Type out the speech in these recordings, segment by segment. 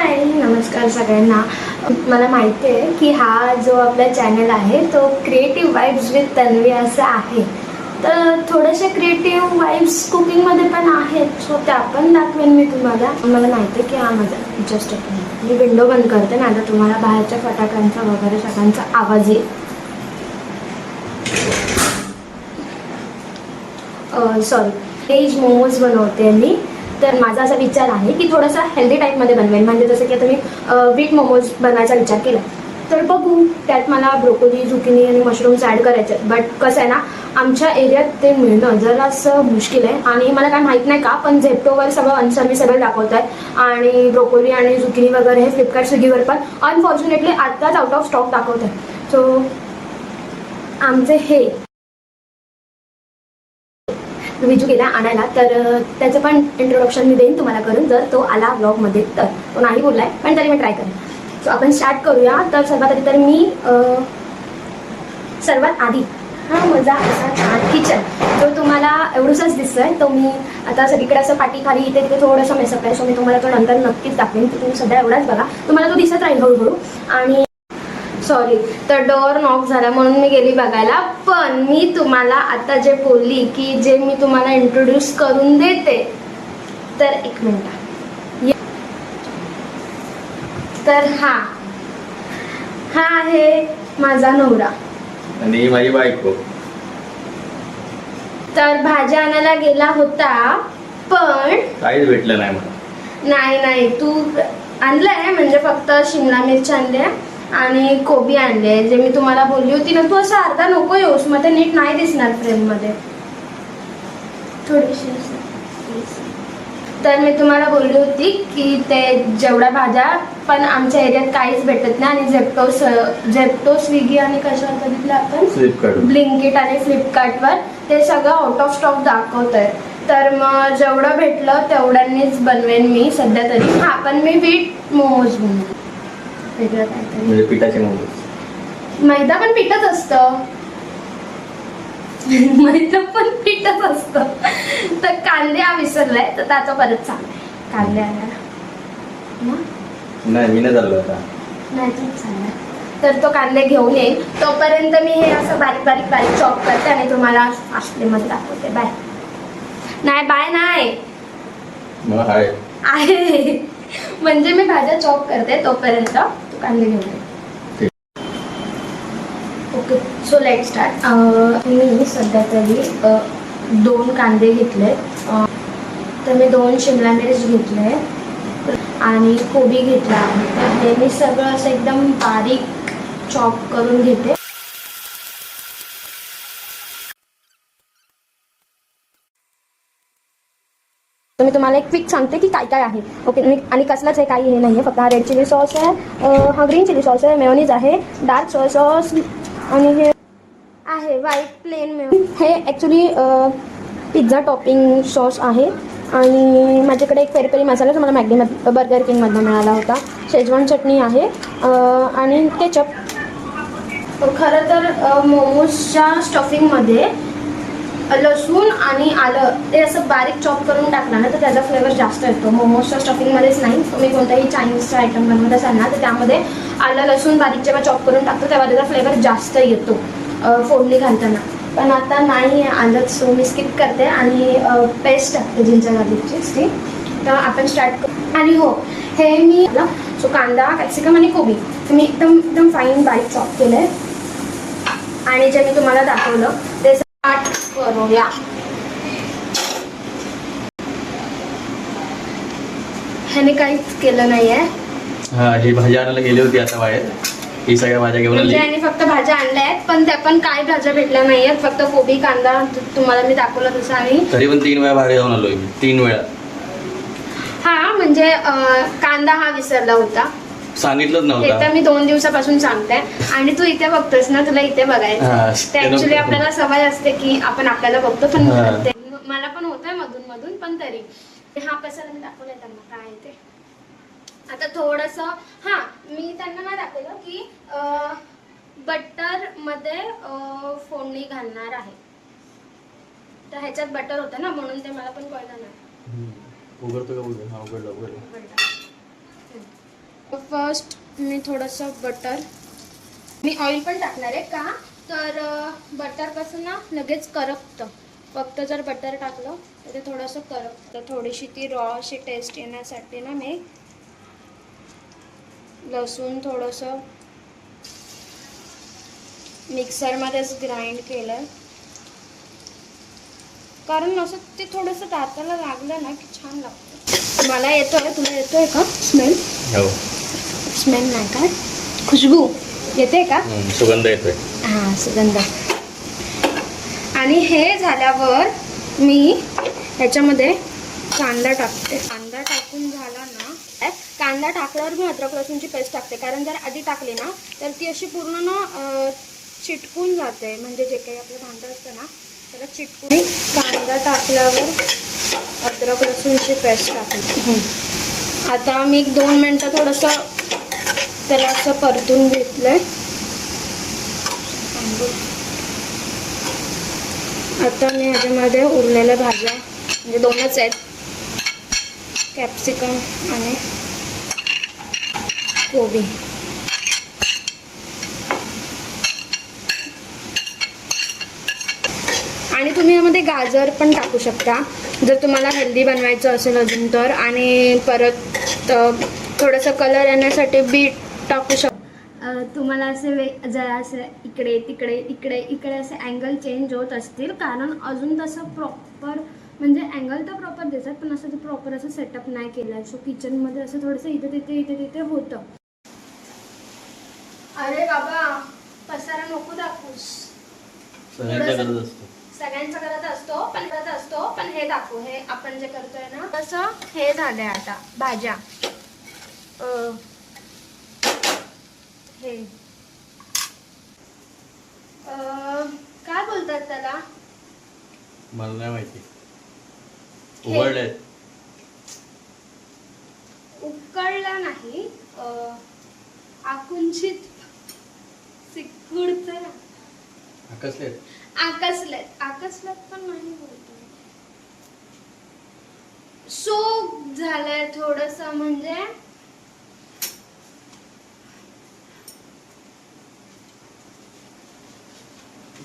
हाय नमस्कार सगळ्यांना. मला माहिती आहे की हा जो आपला चॅनल आहे तो क्रिएटिव्ह वाईब्स विथ तन्वी असं आहे. तर थोडेसे क्रिएटिव्ह वाईब्स कुकिंगमध्ये पण आहेत सो त्या पण दाखवेन मी तुम्हाला. मला माहिती आहे की हा माझा जस्ट मी विंडो बंद करते ना आता तुम्हाला बाहेरच्या फटाक्यांचा वगैरे सगळ्यांचा आवाज येईल. सॉरी व्हेज मोमोज बनवते मी. तर माझा असा विचार आहे की थोडासा हेल्दी टाईपमध्ये बनवेन. म्हणजे जसं की आता मी बीट मोमोज बनवायचा विचार केला. तर बघू त्यात मला ब्रोकोली झुकिनी आणि मशरूम्स ॲड करायचे. बट कसं आहे ना आमच्या एरियात ते मिळणं जरासं मुश्किल आहे. आणि मला काय माहीत नाही का पण झेप्टोवर सगळं अनसर्व्हिसेबल दाखवत आहे आणि ब्रोकोली आणि झुकिनी वगैरे हे फ्लिपकार्ट स्विगीवर पण अनफॉर्च्युनेटली आत्ताच आउट ऑफ स्टॉक दाखवत आहे सो आमचे हे. विजू गेला आणायला तर त्याचं पण इंट्रोडक्शन मी देईन तुम्हाला करून जर तो आला ब्लॉगमध्ये तर. तो नाही बोललाय पण तरी मी ट्राय करेन. सो आपण स्टार्ट करूया. तर सर्वात आधी तर मी सर्वात आधी हा माझा असा छान किचन जो तुम्हाला एवढंसंच दिसतोय तो मी आता सगळीकडे असं पाठी खाली इथे तिथे थोडंसं मेसअप आहे. सो मी तुम्हाला तो नंतर नक्कीच दाखवेन. तुम्ही सध्या एवढाच बघा. तुम्हाला तो दिसत राहील हळूहळू. आणि सॉरी तर डोअर नॉक झाला म्हणून मी गेली बघायला. पण मी तुम्हाला आता जे बोलली की जे मी तुम्हाला इंट्रोड्यूस करून देते तर एक मिनिट. तर हा. हा आहे माझा नवरा. आणि माझी बायको. तर भाज्या आणायला गेला होता पण काहीच भेटलं नाही मला. नाही नाही. तू आणलंय म्हणजे फक्त शिमला मिरची आणले आणि कोबी आणले. जे मी तुम्हाला बोलली होती ना तू असं अर्धा नको येऊस मग ते नीट नाही दिसणार फ्रेममध्ये थोडीशी. तर मी तुम्हाला बोलली होती की ते जेवढ्या भाज्या पण आमच्या एरियात काहीच भेटत नाही आणि झेप्टो झेप्टो स्विगी आणि कशावर बघितलं आपण? ब्लिंकिट आणि फ्लिपकार्टवर. ते सगळं आउट ऑफ स्टॉक दाखवत आहे तर मग जेवढं भेटलं तेवढ्यांनीच बनवेन मी सध्या तरी. हा पण मी बीट मोमोज बनवेन वेगळं काहीतरी म्हणजे पिठाचे मैदा पण पिठच असतं. मैदा पण पिठच असतं. तर कांदे हा विसरलाय तर त्याचा परत चाललाय कांदे आणायला मग? नाही मी नाही चाललो आता. नाही तूच तर तो कांदे घेऊन येईल. तोपर्यंत मी हे असं बारीक बारीक बारीक चॉप करते आणि तुम्हाला आश्लेमध्ये दाखवते. बाय. नाही बाय नाही. मग हाय. आहे. म्हणजे मी भाज्या चॉप करते तोपर्यंत. कांदे घेऊन ओके सो लेट स्टार्ट मी सध्या तरी दोन कांदे घेतले तर मी दोन शिमला मिरच घेतले आणि कोबी घेतला आहे. तर हे मी सगळं असं एकदम बारीक चॉप करून घेते. तर मी तुम्हाला एक क्विक सांगते की काय काय आहे. ओके आणि आणि कसलंच आहे काही हे नाही आहे फक्त हा रेड चिली सॉस आहे हा ग्रीन चिली सॉस आहे मेयोनीज आहे डार्क सोय सॉस आणि हे आहे व्हाईट प्लेन मेयोनीज हे ॲक्च्युली पिझ्झा टॉपिंग सॉस आहे. आणि माझ्याकडे एक पेरपेरी मसाला जो मला बर्गर किंगमधला मिळाला होता. शेजवान चटणी आहे आणि केचप खरं तर मोमोजच्या स्टफिंगमध्ये लसूण आणि आलं ते असं बारीक चॉप करून टाकणार ना तर त्याचा फ्लेवर जास्त येतो. मोमोजच्या स्टफिंगमध्येच नाही. तुम्ही कोणत्याही चायनीजचा आयटम बनवत असाल ना तर त्यामध्ये आलं लसूण बारीक जेव्हा चॉप करून टाकतो तेव्हा त्याचा फ्लेवर जास्त येतो फोडणी घालताना. पण आता नाही आलं सो मी स्किप करते. आणि पेस्ट टाकते जिंजर गार्लिकची स्टी तर आपण स्टार्ट करू. आणि हो हे मी सो कांदा कॅप्सिकम आणि कोबी मी एकदम एकदम फाईन बारीक चॉप केलं आहे आणि जे मी तुम्हाला दाखवलं स्टार्ट करूया. ह्याने काहीच केलं नाहीये. हा ही आणायला गेली होती आता बाहेर. ही सगळ्या भाज्या घेऊन म्हणजे फक्त भाज्या आणल्या आहेत पण त्या पण काय भाज्या भेटल्या नाहीयेत. फक्त कोबी कांदा तु- तुम्हाला मी दाखवलं तसं आणि तरी पण तीन वेळा बाहेर जाऊन आलोय मी. तीन वेळा. हा म्हणजे अं, कांदा हा विसरला होता. सांगितलंच हे तर नव्हता मी दोन दिवसापासून सांगते. आणि तू इथे बघतोस ना तुला इथे हा, बघायचं ते ऍक्च्युली. आपल्याला सवय असते की आपण आपल्याला बघतो पण हा. ते मला पण होतंय मधून मधून पण तरी. हा कशाला मी दाखवलंय त्यांना. काय आहे ते? आता थोडस हा मी त्यांना नाही दाखवलं की बटरमध्ये अं, फोडणी घालणार आहे. तर ह्याच्यात बटर होतं ना म्हणून ते मला पण कळलं नाही. उघडतो का उघड? हा उघडलं. उघडलं. फर्स्ट मी थोडंसं बटर मी ऑइल पण टाकणार आहे का? तर बटर कसं ना लगेच करपतं. फक्त जर बटर टाकलं तर ते थोडंसं करपतं. थोडीशी ती रॉ अशी टेस्ट येण्यासाठी ना मी लसूण थोडंसं मिक्सरमध्येच ग्राइंड केलं कारण असं ते थोडंसं दाताला लागलं ना की छान लागतं. मला येतोय तुला येतोय का? स्मेल हो. स्मेल नाही का? खुशबू. येते का? सुगंध येतोय. हां सुगंध. आणि हे झाल्यावर मी ह्याच्यामध्ये कांदा टाकते. कांदा टाकून झाला ना कांदा टाकल्यावर मी अद्रक लसूणची पेस्ट टाकते. कारण जर आधी टाकली ना तर ती अशी पूर्ण ना चिटकून जाते. म्हणजे जे काही आपलं भांडं असतं ना त्याला चिटकून कांदा टाकल्यावर अद्रक लसूणची पेस्ट टाकली आता मी एक दोन मिनटं थोडंसं त्याला असं परतून घेतलंय. आता मी ह्याच्यामध्ये उरलेल्या भाज्या म्हणजे दोनच आहेत. कॅप्सिकम आणि कोबी. आणि तुम्ही यामध्ये गाजर पण टाकू शकता. जर तुम्हाला हेल्दी बनवायचं असेल अजून तर. आणि परत थोडंसं कलर येण्यासाठी बीट टाकू शकता तुम्हाला असे वे जरा असं इकडे तिकडे इकडे इकडे असे अँगल चेंज होत असतील. कारण अजून तसं प्रॉपर म्हणजे अँगल तर प्रॉपर दिसत पण असं ते प्रॉपर असं सेटअप नाही केलं. आहे सो किचनमध्ये असं थोडंसं इथे तिथे इथे तिथे होतं. अरे बाबा पसारा नको दाखवूस. सगळ्यांचा करत असतो. पण करत असतो पण हे दाखवू हे आपण जे करतोय ना. तसं हे झालंय आता भाज्या. अं, हे. अं, काय बोलतात त्याला? मला नाही माहिती. उघडलेत उकळला नाही. अं, आकुंचित सिकुडचं आकसलेत. आकसलेत. आकसलेत पण नाही बोलतो सोक झालंय थोडस म्हणजे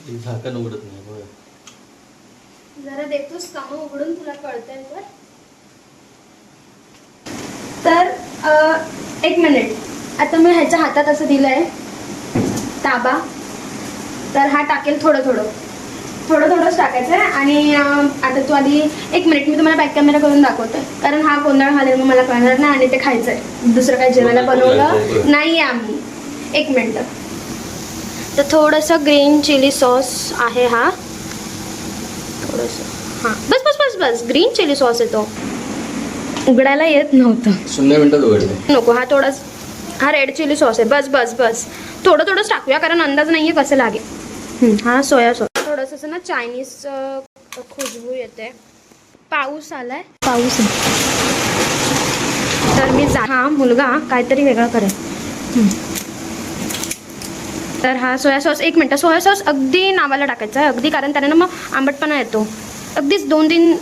हे झाकण उघडत नाही बघा जरा देतोस का? मग उघडून तुला कळतंय तर. तर अं, एक मिनिट आता मी ह्याच्या हातात असं दिलंय ताबा. तर हा टाकेल थोडं थोडं. थोडं थोडंच टाकायचं आहे आणि अं, आता तू आधी एक मिनिट मी तुम्हाला बॅक कॅमेरा करून दाखवतोय. कारण हा गोंधळ घालेल मग मला कळणार नाही आणि ते खायचं आहे दुसरं काही जेवायला बनवलं नाही आम्ही. एक मिनिट तर थोडंसं ग्रीन चिली सॉस आहे हा. थोडंसं. हां. बस बस बस बस. ग्रीन चिली सॉस येतो. उघडायला येत नव्हतं. शून्य मिनिटात उघडले. नको हा थोडाच हा रेड चिली सॉस आहे. बस बस बस. थोडं थोडंच टाकूया कारण अंदाज नाही आहे कसं लागेल. हं, हा सोया सॉस. थोडंसं असं ना चायनीज खुशबू येते. पाऊस आलाय. पाऊस. तर मी जा हा मुलगा काहीतरी वेगळं करेल. हं. तर हा सोया सॉस एक मिनटं. सोया सॉस अगदी नावाला टाकायचा आहे अगदी कारण त्याने ना मग आंबटपणा येतो. अगदीच दोन तीन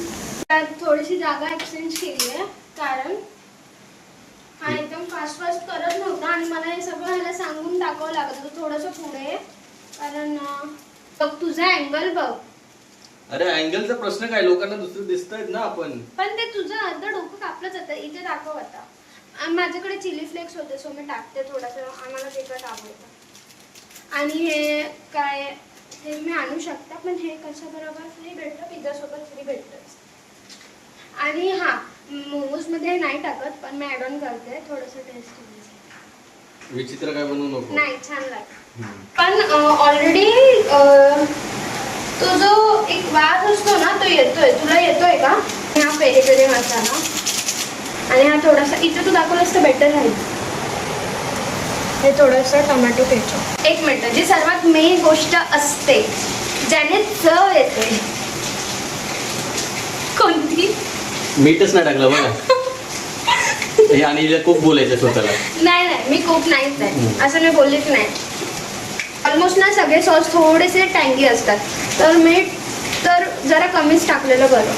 थोडीशी जागा एक्सचेंज केली आहे कारण हा एकदम फास्ट फास्ट करत नव्हता आणि मला हे सगळं ह्याला सांगून टाकावं लागत होतं थोडंसं पुढे. कारण बघ तुझा अँगल बघ. अरे अँगलचा प्रश्न काय? लोकांना दुसरं दिसतायत ना आपण. पण ते तुझं अर्ध डोकं कापलं जातं इथे दाखव आता. माझ्याकडे चिली फ्लेक्स होते सो मी टाकते थोडंसं. आम्हाला तिखट आवडतं आणि हे काय हे मी आणू शकता पण हे कशा बरोबर फ्री भेटतं? पिझ्झासोबत फ्री भेटतंच. आणि हां मोमोजमध्ये नाही टाकत पण मी ॲड ऑन करते थोडंसं टेस्ट विचित्र काय बनवू नको? नाही छान लागतं. पण ऑलरेडी तो जो एक वास असतो ना तो येतोय. तुला येतोय का? हा पेरी पेरी मसाला आणि हा थोडासा इथे तू दाखवलंस तर बेटर राहील. हे थोडंसं टोमॅटो केचप एक मिनटं जी सर्वात मेन गोष्ट असते ज्याने चव येते. कोणती? मीठच नाही टाकलं बघा. हे आणि हिला खूप बोलायचं स्वतःला. नाही नाही मी खूप नाहीच आहे असं मी बोललीच नाही. ऑलमोस्ट ना सगळे सॉस थोडेसे टँगी असतात. तर मीठ तर जरा कमीच टाकलेलं बरं.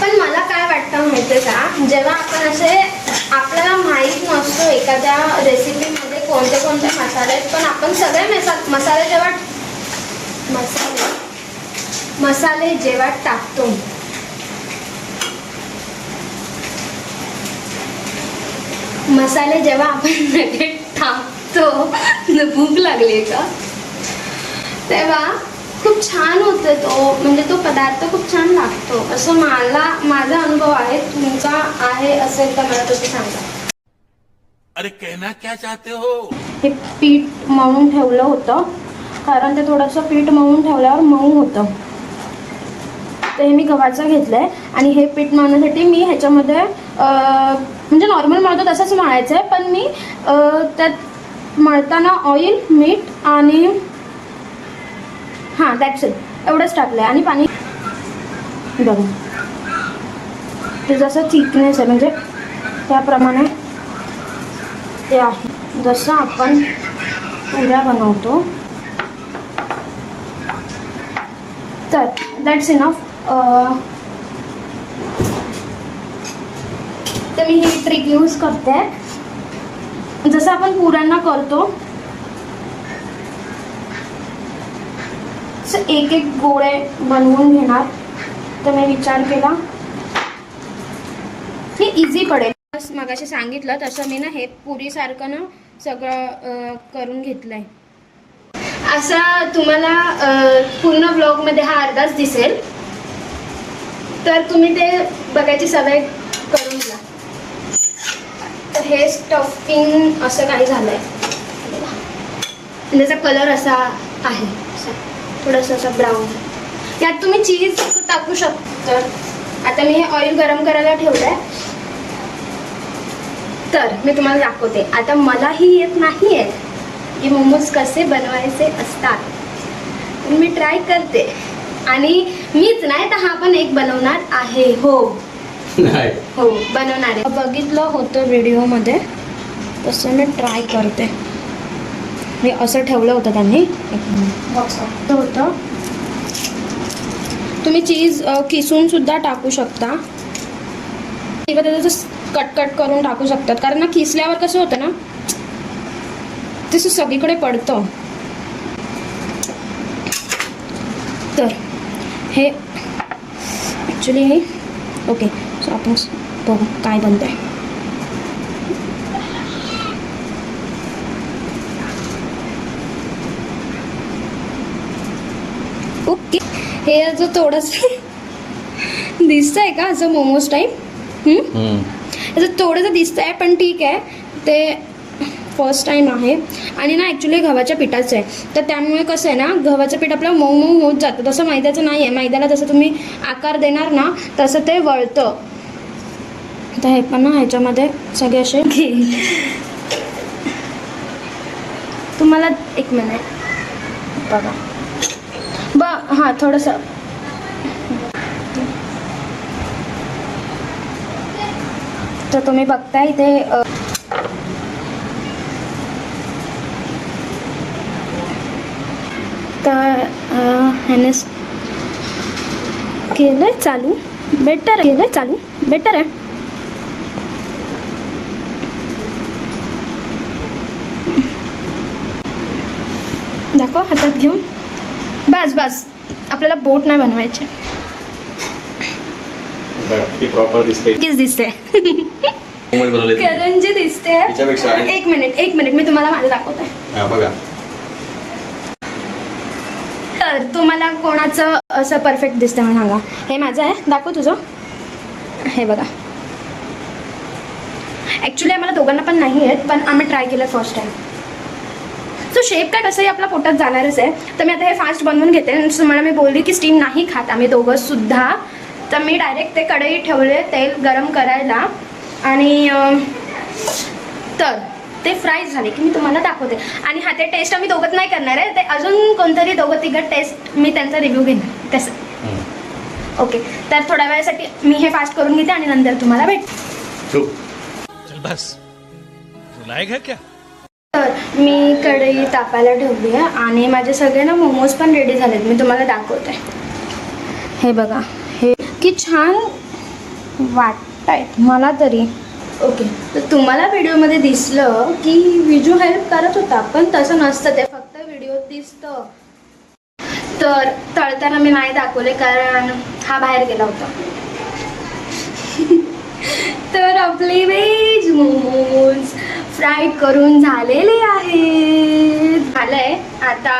पण मला काय वाटतं माहिती आहे का? जेव्हा आपण असे आपल्याला माहीत नसतो एखाद्या रेसिपीमध्ये कोणते कोणते मसाले आहेत पण आपण सगळे मसा मसाले जेव्हा मसाले मसाले जेव्हा टाकतो मसाले जेव्हा आपण मध्ये टाकतो भूक लागली का? तेव्हा खूप छान होते तो. म्हणजे तो पदार्थ खूप छान लागतो. असं मला माझा अनुभव आहे तुमचा आहे असेल तर मला तुम्ही सांगा. अरे कहना क्या चाहते हो? हे पीठ मळून ठेवलं होतं. कारण ते थोडंसं पीठ मळून ठेवल्यावर मऊ होतं. हे मी गव्हाचं घेतलं आहे आणि हे पीठ मळण्यासाठी मी ह्याच्यामध्ये म्हणजे नॉर्मल मळतो तसंच मळायचं आहे पण मी त्यात मळताना ऑइल मीठ आणि हां दॅट्स इट एवढंच टाकलं आहे आणि पाणी बघा. ते जसं थिकनेस आहे म्हणजे त्याप्रमाणे ते आहे. जसं आपण पुऱ्या बनवतो. तर दॅट्स इनफ तर मी ही ट्रिक यूज करते. जसं आपण पुऱ्यांना करतो असं एक एक गोळे बनवून घेणार. तर मी विचार केला. हे इझी पडेल. बस मगाशी सांगितलं तसं मी ना हे पुरीसारखं ना सगळं करून करून घेतलंय. असा तुम्हाला पूर्ण ब्लॉगमध्ये हा अर्धाच दिसेल. तर तुम्ही ते बघायची सवय करून घ्या. तर हे स्टफिंग असं काही झालंय. म्हणजे त्याचा कलर असा आहे. थोडंसं असं ब्राऊन यात तुम्ही चीज टाकू शकता. तर आता मी हे ऑइल गरम करायला ठेवलं आहे तर मी तुम्हाला दाखवते. आता मलाही येत नाही आहे की मोमोज कसे बनवायचे असतात. पण मी ट्राय करते. आणि मीच नाही तर हा पण एक बनवणार आहे. हो. नाही. हो बनवणार आहे. बघितलं होतं व्हिडिओमध्ये तसं मी ट्राय करते. हे असं ठेवलं होतं त्यांनी. बॉक्स होतं. तुम्ही चीज अ, किसून सुद्धा टाकू शकता. किंवा त्याचं कट कट करून टाकू शकतात. कारण ना किसल्यावर कसं होतं ना तसं सगळीकडे पडतं. तर हे ॲक्च्युली हे ओके सो आपण बघू काय बनतं आहे ओके. हे असं थोडंसं दिसतंय का असं मोमोज टाईप हम्म. असं थोडंसं दिसतंय पण ठीक आहे. ते फर्स्ट टाईम आहे. आणि ना ॲक्च्युली गव्हाच्या पिठाचं आहे. तर त्यामुळे कसं आहे ना गव्हाचं पीठ आपलं मऊ मऊ होत जातं. तसं मैद्याचं नाही आहे मैद्याला जसं तुम्ही आकार देणार ना तसं ते वळतं. तर हे पण ना ह्याच्यामध्ये सगळे असे तुम्हाला एक मिनिट बघा. ब हां थोडंसं तर तुम्ही बघताय इथे अ, तर अ, ह्याने स- केलंय चालू? बेटर केलंय चालू? बेटर आहे दाखव हातात घेऊन। बस बस. आपल्याला बोट नाही बनवायचे. प्रॉपर दिसते. करंजी दिसते. एक मिनिट एक मिनिट. मी तुम्हाला माझं दाखवते. हा, बघा. तर तुम्हाला कोणाचं असं परफेक्ट दिसतं सांगा. हे माझं आहे. दाखव तुझं. हे बघा. ॲक्च्युली आम्हाला दोघांना पण नाही आहेत पण आम्ही ट्राय केलं फर्स्ट टाईम सो शेप काय कसंही आपला पोटात जाणारच आहे तर मी आता हे फास्ट बनवून घेते. तुम्हाला मी बोलली की स्टीम नाही खात आम्ही दोघं सुद्धा तर मी डायरेक्ट ते कढई ठेवले तेल गरम करायला. आणि तर ते फ्राय झाले की मी तुम्हाला दाखवते. आणि हा ते टेस्ट आम्ही दोघत नाही करणार आहे. ते अजून कोणतरी दोघं तिघं टेस्ट मी त्यांचा रिव्ह्यू घेणार तसं. हम्म. ओके तर थोड्या वेळासाठी मी हे फास्ट करून घेते आणि नंतर तुम्हाला भेट चुप चल बस. क्या? तर मी कढई तापायला ठेवली आहे आणि माझे सगळे ना मोमोज पण रेडी झालेत. मी तुम्हाला दाखवते. हे बघा. हे की छान वाटत आहेत मला तरी. ओके. तर तुम्हाला व्हिडिओमध्ये दिसलं की विजू हेल्प करत होता पण तसं नसतं. ते फक्त व्हिडिओत दिसतं. तर तळताना मी नाही दाखवले कारण हा बाहेर गेला होता. तर आपले व्हेज मोमोज. फ्राईड करून झालेले आहेत. झालंय. आता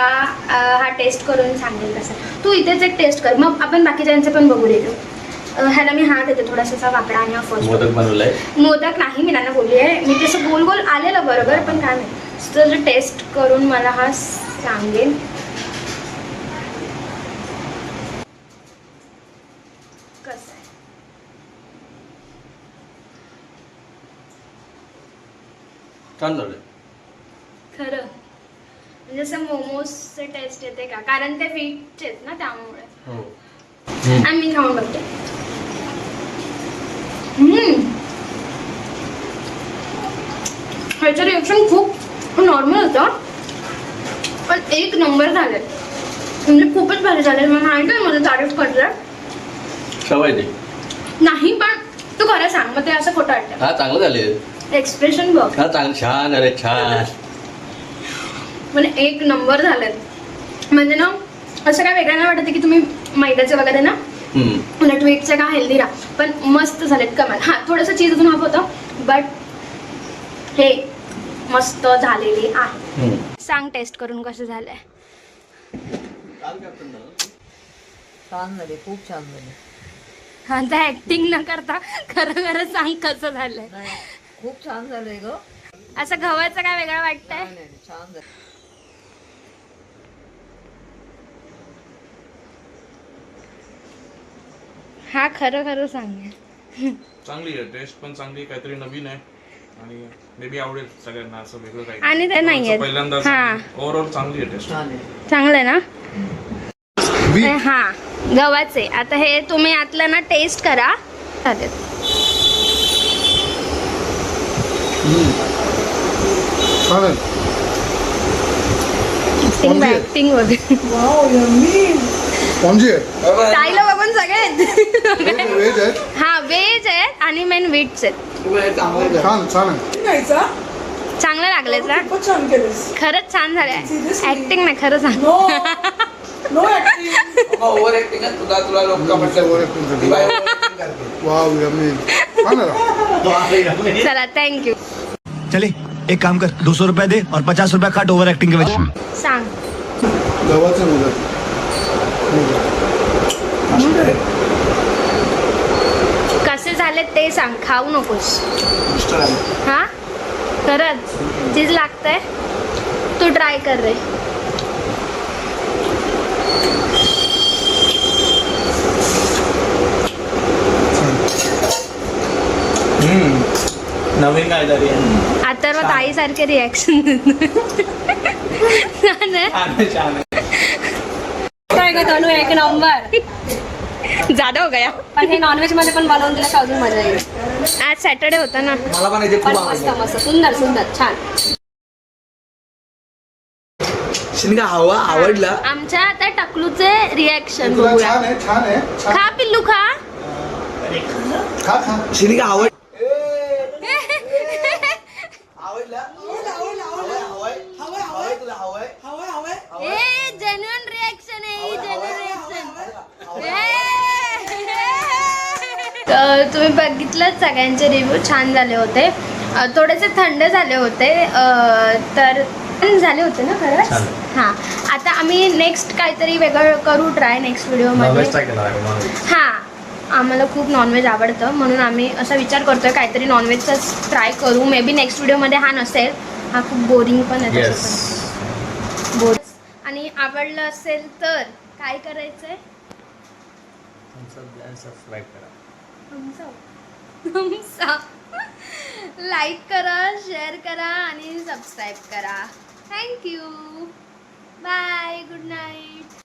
हा टेस्ट करून सांगेल कसं तू इथेच एक टेस्ट कर. मग आपण बाकीच्यांचे पण बघू देतो ह्याला मी हात देते थोडासा वाकडा आणि हा फर्स्ट मोदक बनवलाय. मोदक नाही मी त्यांना बोलली आहे. मी तसं गोल गोल आलेलं बरोबर पण काय नाही तर टेस्ट करून मला हा सांगेल कसं आहे छान झालंय खरं. म्हणजे असं मोमोजचे टेस्ट येते का? कारण ते वीटचे आहेत ना त्यामुळे. हो. आणि मी खाऊन बघते. हम्म. ह्याचं रिएक्शन खूप नॉर्मल होतं. पण एक नंबर झाले म्हणजे खूपच भारी झाले मला माहिती आहे मला तारीफ सवय ते नाही पण तू खरं सांग. मग ते असं खोटं वाटतं. हा चांगलं झाले एक्सप्रेशन बघ. हा चांगलं. छान अरे छान. म्हणजे एक नंबर झाले म्हणजे ना असं काय वेगळं नाही वाटत की तुम्ही मैद्याचे वगैरे ना. उलट वेटचे का हेल्दी राहा. पण मस्त झालेत कमाल हां थोडंसं चीज अजून हाफ होतं बट हे मस्त झालेले आहे. सांग टेस्ट करून कसं झालंय. छान झाले खूप छान झाले. आता ऍक्टिंग न करता खरं खरं सांग कसं झालंय. खूप छान झालंय ग. असं गव्हाचं काय वेगळं वाटतंय? नाही नाही छान झालं. हा खरं खरं सांग. चांगली आहे टेस्ट पण चांगली आहे, काहीतरी नवीन आहे. आणि मे बी आवडेल सगळ्यांना असं वेगळं काही. आणि ते नाहीये पहिल्यांदा हा. ओव्हरऑल चांगली आहे टेस्ट छान आहे. चांगलं आहे ना? ए, हा गव्हाचे. आता हे तुम्ही आतलं ना टेस्ट करा. चालेल. चालेल ऍक्टिंग? ऍक्टिंग वगैरे. स्पॉन्जी आहे स्टाईल बघून सगळे व्हेज आहेत हा आणि मेन व्हीट्स आहेत. छान छान आहे. चांगलं लागले का खूपच छान केलंस. खरंच छान झालंय. Seriously? ऍक्टिंग नाही खरं सांग. वाव छान आहे. चला थँक्यू चले. एक काम कर दो सौ रुपया दे और पचास रुपया काट ओवर एक्टिंग के वजह सांग। गव्हाचे कसे झाले ते सांग खाऊ नकोस. हा? खरंच? चीज लागतंय? तू ट्राय कर रे. नवीन काय तरी आता मग ताईसारखे रिॲक्शन छान काय ग तनू एक नंबर जादा हो गया पण हे नॉनव्हेजमध्ये पण बनवून दिलं का अजून मजा येईल. आज सॅटर्डे होता ना. मला पण मस्त मस्त. सुंदर सुंदर. छान. शिनका हवा आवडला. आमच्या आता टकलूचे रिॲक्शन तुला बघूया. छान आहे छान आहे. छान खा पिल्लू खा. खा खा. शिनिका आवड तर तुम्ही बघितलं सगळ्यांचे रिव्ह्यू छान झाले होते. थोडेसे थंड झाले होते. तर झाले होते ना खरंच. हां. आता आम्ही नेक्स्ट काहीतरी वेगळं करू ट्राय नेक्स्ट व्हिडिओमध्ये हां. आम्हाला खूप नॉनव्हेज आवडतं. म्हणून आम्ही असा विचार करतोय काहीतरी नॉनव्हेजचाच ट्राय करू. मे बी नेक्स्ट व्हिडिओमध्ये हा नसेल. हा खूप बोरिंग पण आहे. बोर आणि आवडलं असेल तर काय करायचंय? सबस्क्राईब करा. तुमचं लाईक करा शेअर करा आणि सबस्क्राईब करा. Thank you bye good night.